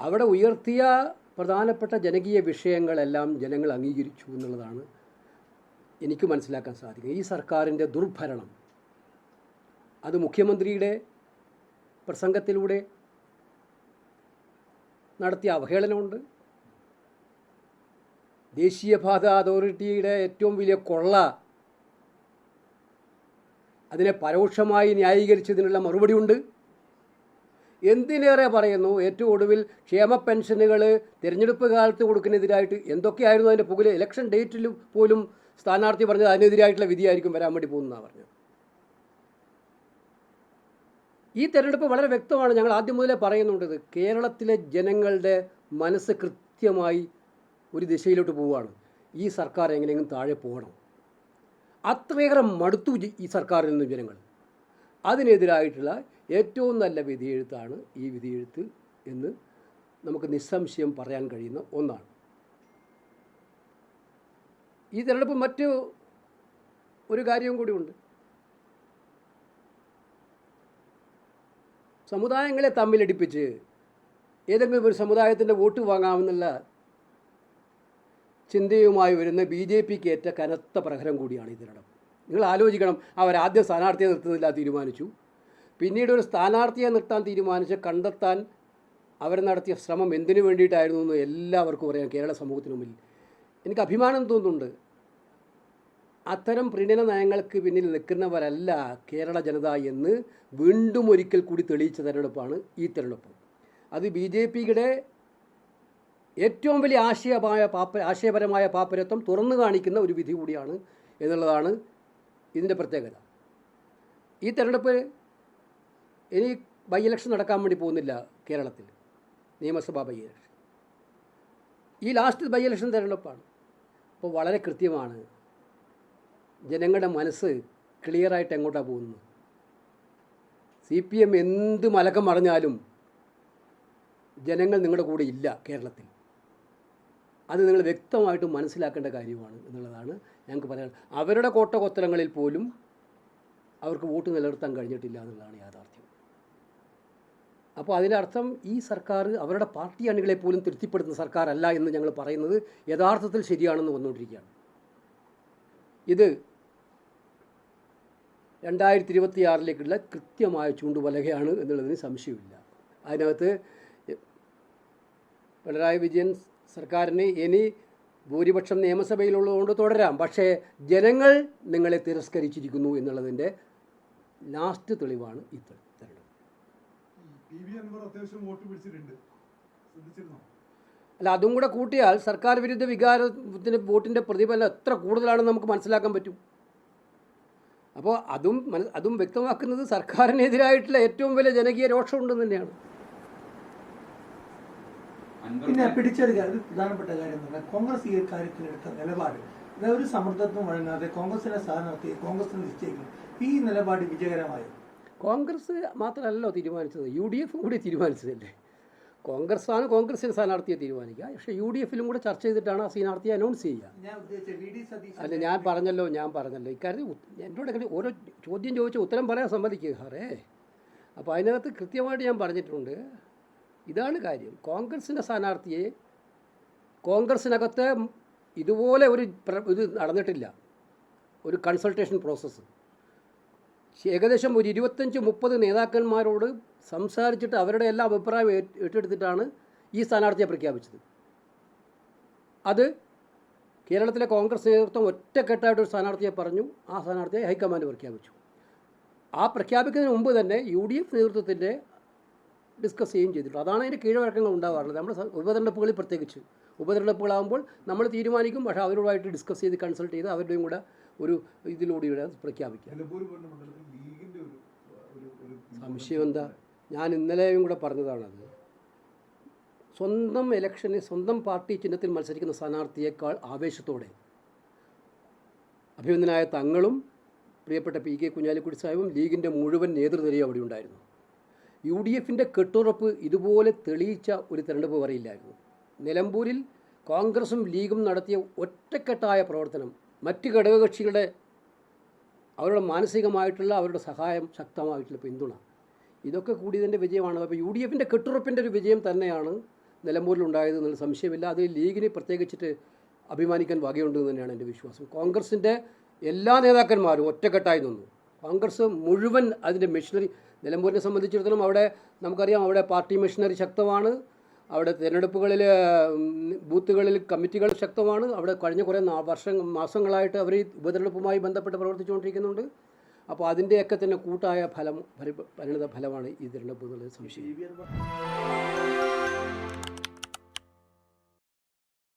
അവിടെ ഉയർത്തിയ പ്രധാനപ്പെട്ട ജനകീയ വിഷയങ്ങളെല്ലാം ജനങ്ങൾ അംഗീകരിച്ചു എന്നുള്ളതാണ് എനിക്ക് മനസ്സിലാക്കാൻ സാധിക്കുന്നത്. ഈ സർക്കാരിന്റെ ദുർഭരണം അത് മുഖ്യമന്ത്രിയുടെ പ്രസംഗത്തിലൂടെ നടത്തിയ അവഹേളനമുണ്ട്. ദേശീയപാത അതോറിറ്റിയുടെ ഏറ്റവും വലിയ കൊള്ള അതിനെ പരോക്ഷമായി ന്യായീകരിച്ചതിനുള്ള മറുപടിയുണ്ട്. എന്തിനേറെ പറയുന്നു? ഏറ്റവും ഒടുവിൽ ക്ഷേമ പെൻഷനുകൾ തിരഞ്ഞെടുപ്പ് കാലത്ത് കൊടുക്കുന്നതിനായിട്ട് എന്തൊക്കെയായിരുന്നു അതിന്റെ പുകൽ ഇലക്ഷൻ ഡേറ്റിൽ പോലും സ്ഥാനാർത്ഥി പറഞ്ഞത് അതിനെതിരായിട്ടുള്ള വിധിയായിരിക്കും വരാൻ വേണ്ടി പോകുന്നതാണ് പറഞ്ഞത്. ഈ തെരഞ്ഞെടുപ്പ് വളരെ വ്യക്തമാണ്. ഞങ്ങൾ ആദ്യം മുതലേ പറയുന്നുണ്ട് കേരളത്തിലെ ജനങ്ങളുടെ മനസ്സ് കൃത്യമായി ഒരു ദിശയിലോട്ട് പോവുകയാണ്. ഈ സർക്കാർ എങ്ങനെയെങ്കിലും താഴെ പോകണം. അത്രയേറെ മടുത്തു ഈ സർക്കാരിൽ നിന്ന് ജനങ്ങൾ. അതിനെതിരായിട്ടുള്ള ഏറ്റവും നല്ല വിധിയെഴുത്താണ് ഈ വിധിയെഴുത്ത് എന്ന് നമുക്ക് നിസ്സംശയം പറയാൻ കഴിയുന്ന ഒന്നാണ്. ഈ തിരഞ്ഞെടുപ്പ് മറ്റു ഒരു കാര്യവും കൂടിയുണ്ട് സമുദായങ്ങളെ തമ്മിലടിപ്പിച്ച് ഏതെങ്കിലും ഒരു സമുദായത്തിന്റെ വോട്ട് വാങ്ങാമെന്നുള്ള ചിന്തയുമായി വരുന്ന ബി ജെ പിക്ക് ഏറ്റ കനത്ത പ്രഹരം കൂടിയാണ് ഈ തിരഞ്ഞെടുപ്പ്. നിങ്ങൾ ആലോചിക്കണം അവരാദ്യം സ്ഥാനാർത്ഥിയെ നിർത്തുന്നില്ല തീരുമാനിച്ചു. പിന്നീട് ഒരു സ്ഥാനാർത്ഥിയെ നിർത്താൻ തീരുമാനിച്ച് കണ്ടെത്താൻ അവർ നടത്തിയ ശ്രമം എന്തിനു വേണ്ടിയിട്ടായിരുന്നു എന്ന് എല്ലാവർക്കും അറിയാം കേരള സമൂഹത്തിന് മുമ്പിൽ എനിക്ക് അഭിമാനം തോന്നുന്നുണ്ട്. അത്തരം പ്രീണന നയങ്ങൾക്ക് പിന്നിൽ നിൽക്കുന്നവരല്ല കേരള ജനത എന്ന് വീണ്ടും ഒരിക്കൽ കൂടി തെളിയിച്ച തെരഞ്ഞെടുപ്പാണ് ഈ തെരഞ്ഞെടുപ്പ്. അത് ബി ജെ പിയുടെ ഏറ്റവും വലിയ ആശയമായ പാപ്പ ആശയപരമായ പാപ്പരത്വം തുറന്നു കാണിക്കുന്ന ഒരു വിധി കൂടിയാണ് എന്നുള്ളതാണ് ഇതിന്റെ പ്രത്യേകത. ഈ തെരഞ്ഞെടുപ്പ് ഇനി ബൈ ഇലക്ഷൻ നടക്കാൻ വേണ്ടി പോകുന്നില്ല കേരളത്തിൽ. നിയമസഭാ ബൈ ഇലക്ഷൻ ഈ ലാസ്റ്റ് ബൈ ഇലക്ഷൻ തിരഞ്ഞെടുപ്പാണ്. അപ്പോൾ വളരെ കൃത്യമാണ്. ജനങ്ങളുടെ മനസ്സ് ക്ലിയറായിട്ട് എങ്ങോട്ടാണ് പോകുന്നത്? സി പി എം എന്ത് മലക്കം മറിഞ്ഞാലും ജനങ്ങൾ നിങ്ങളുടെ കൂടെ ഇല്ല കേരളത്തിൽ. അത് നിങ്ങൾ വ്യക്തമായിട്ട് മനസ്സിലാക്കേണ്ട കാര്യമാണ് എന്നുള്ളതാണ് ഞങ്ങൾക്ക് പറയാൻ അവരുടെ കോട്ട കൊത്തലങ്ങളിൽ പോലും അവർക്ക് വോട്ട് നിലനിർത്താൻ കഴിഞ്ഞിട്ടില്ല എന്നുള്ളതാണ് യാഥാർത്ഥ്യം. അപ്പോൾ അതിനർത്ഥം ഈ സർക്കാർ അവരുടെ പാർട്ടി അണികളെ പോലും തൃപ്തിപ്പെടുത്തുന്ന സർക്കാരല്ല എന്ന് ഞങ്ങൾ പറയുന്നത് യഥാർത്ഥത്തിൽ ശരിയാണെന്ന് വന്നുകൊണ്ടിരിക്കുകയാണ്. ഇത് രണ്ടായിരത്തി ഇരുപത്തി ആറിലേക്കുള്ള കൃത്യമായ ചൂണ്ടുപലകയാണ് എന്നുള്ളതിന് സംശയമില്ല. അതിനകത്ത് പിണറായി വിജയൻ സർക്കാരിന് ഇനി ഭൂരിപക്ഷം നിയമസഭയിലുള്ളതുകൊണ്ട് തുടരാം. പക്ഷേ ജനങ്ങൾ നിങ്ങളെ തിരസ്കരിച്ചിരിക്കുന്നു എന്നുള്ളതിന്റെ ലാസ്റ്റ് തെളിവാണ് ഈ അൻവർ അത്യാവശ്യം വോട്ട് പിടിച്ചിട്ടുണ്ട്. ശ്രദ്ധിച്ചിരുന്നോ? അല്ല അതും കൂടെ കൂട്ടിയാൽ സർക്കാർ വിരുദ്ധ വികാരത്തിന് വോട്ടിന്റെ പ്രതിഫലം എത്ര കൂടുതലാണെന്ന് നമുക്ക് മനസ്സിലാക്കാൻ പറ്റും. അപ്പോൾ അതും അതും വ്യക്തമാക്കുന്നത് സർക്കാരിനെതിരായിട്ടുള്ള ഏറ്റവും വലിയ ജനകീയ രോഷമുണ്ടെന്ന് തന്നെയാണ്. പിന്നെ പിടിച്ചെടുക്കുക ഒരു പ്രധാനപ്പെട്ട കാര്യം എന്ന് പറഞ്ഞാൽ കോൺഗ്രസ് ഈ കാര്യത്തിൽ എടുത്ത നിലപാട്. അതായത് ഒരു സമ്മർദ്ദത്തിനും വഴങ്ങാതെ കോൺഗ്രസിനെ സ്ഥാനാർത്ഥിയെ കോൺഗ്രസിന് നിശ്ചയിക്കും ഈ നിലപാട് വിജയകരമായി? കോൺഗ്രസ് മാത്രമല്ലല്ലോ തീരുമാനിച്ചത്. യു ഡി എഫും കൂടി തീരുമാനിച്ചതല്ലേ? കോൺഗ്രസ്സാണ് കോൺഗ്രസിന് സ്ഥാനാർത്ഥിയെ തീരുമാനിക്കുക. പക്ഷേ യു ഡി എഫിലും കൂടെ ചർച്ച ചെയ്തിട്ടാണ് ആ സ്ഥാനാർത്ഥിയെ അനൗൺസ് ചെയ്യുക. അല്ല ഞാൻ പറഞ്ഞല്ലോ ഞാൻ പറഞ്ഞല്ലോ. ഇക്കാര്യത്തിൽ എന്നോട് ഓരോ ചോദ്യം ചോദിച്ച ഉത്തരം പറയാൻ സമ്മതിക്കുക സാറേ? അപ്പോൾ അതിനകത്ത് കൃത്യമായിട്ട് ഞാൻ പറഞ്ഞിട്ടുണ്ട്. ഇതാണ് കാര്യം. കോൺഗ്രസിന്റെ സ്ഥാനാർത്ഥിയെ കോൺഗ്രസിനകത്ത് ഇതുപോലെ ഒരു ഇത് നടന്നിട്ടില്ല. ഒരു കൺസൾട്ടേഷൻ പ്രോസസ്സ് ഏകദേശം ഒരു ഇരുപത്തഞ്ച് മുപ്പത് നേതാക്കന്മാരോട് സംസാരിച്ചിട്ട് അവരുടെ എല്ലാ അഭിപ്രായം ഏറ്റെടുത്തിട്ടാണ് ഈ സ്ഥാനാർത്ഥിയെ പ്രഖ്യാപിച്ചത്. അത് കേരളത്തിലെ കോൺഗ്രസ് നേതൃത്വം ഒറ്റക്കെട്ടായിട്ട് ഒരു സ്ഥാനാർത്ഥിയെ പറഞ്ഞു ആ സ്ഥാനാർത്ഥിയെ ഹൈക്കമാൻഡ് പ്രഖ്യാപിച്ചു. ആ പ്രഖ്യാപിക്കുന്നതിന് മുമ്പ് തന്നെ യു ഡി എഫ് നേതൃത്വത്തിന്റെ ഡിസ്കസ് ചെയ്യുകയും ചെയ്തിട്ടുണ്ട്. അതാണ് അതിന്റെ കീഴ്വഴക്കങ്ങൾ ഉണ്ടാവാറുള്ളത്. നമ്മുടെ ഉപതെരഞ്ഞെടുപ്പുകളിൽ പ്രത്യേകിച്ച്. ഉപതെരഞ്ഞെടുപ്പുകളാകുമ്പോൾ നമ്മൾ തീരുമാനിക്കും. പക്ഷേ അവരോടായിട്ട് ഡിസ്കസ് ചെയ്ത് കൺസൾട്ട് ചെയ്ത് അവരുടെയും കൂടെ ഒരു ഇതിലൂടെ പ്രഖ്യാപിക്കുക സംശയം എന്താ? ഞാൻ ഇന്നലെയും കൂടെ പറഞ്ഞതാണത്. സ്വന്തം ഇലക്ഷന് സ്വന്തം പാർട്ടി ചിഹ്നത്തിൽ മത്സരിക്കുന്ന സ്ഥാനാർത്ഥിയേക്കാൾ ആവേശത്തോടെ അഭിനന്ദനായ തങ്ങളും പ്രിയപ്പെട്ട പി കെ കുഞ്ഞാലിക്കുടി സാഹിബും ലീഗിന്റെ മുഴുവൻ നേതൃനിരയും അവിടെ ഉണ്ടായിരുന്നു. യു ഡി എഫിന്റെ കെട്ടുറപ്പ് ഇതുപോലെ തെളിയിച്ച ഒരു തെരഞ്ഞെടുപ്പ് പറയില്ലായിരുന്നു നിലമ്പൂരിൽ കോൺഗ്രസും ലീഗും നടത്തിയ ഒറ്റക്കെട്ടായ പ്രവർത്തനം മറ്റ് ഘടകകക്ഷികളുടെ അവരുടെ മാനസികമായിട്ടുള്ള അവരുടെ സഹായം ശക്തമായിട്ടുള്ള പിന്തുണ. ഇതൊക്കെ കൂടിയതിന്റെ വിജയമാണ്. അപ്പോൾ യു ഡി എഫിന്റെ കെട്ടുറപ്പിന്റെ ഒരു വിജയം തന്നെയാണ് നിലമ്പൂരിലുണ്ടായത് എന്നുള്ള സംശയമില്ല. അത് ലീഗിനെ പ്രത്യേകിച്ചിട്ട് അഭിമാനിക്കാൻ വകയുണ്ടെന്ന് തന്നെയാണ് എന്റെ വിശ്വാസം. കോൺഗ്രസിന്റെ എല്ലാ നേതാക്കന്മാരും ഒറ്റക്കെട്ടായി നിന്നു. കോൺഗ്രസ് മുഴുവൻ അതിന്റെ മെഷീനറി നിലമ്പൂരിനെ സംബന്ധിച്ചിടത്തോളം അവിടെ നമുക്കറിയാം അവിടെ പാർട്ടി മെഷീനറി ശക്തമാണ്. അവിടെ തിരഞ്ഞെടുപ്പുകളിൽ ബൂത്തുകളിൽ കമ്മിറ്റികൾ ശക്തമാണ്. അവിടെ കഴിഞ്ഞ കുറേ വർഷം മാസങ്ങളായിട്ട് അവർ ഈ ഉപതെരഞ്ഞെടുപ്പുമായി ബന്ധപ്പെട്ട് പ്രവർത്തിച്ചുകൊണ്ടിരിക്കുന്നുണ്ട്. അപ്പോൾ അതിന്റെയൊക്കെ തന്നെ കൂട്ടായ ഫലം പരി- പരിണിത ഫലമാണ് ഈ തിരഞ്ഞെടുപ്പ് എന്നുള്ളത് സംശയം.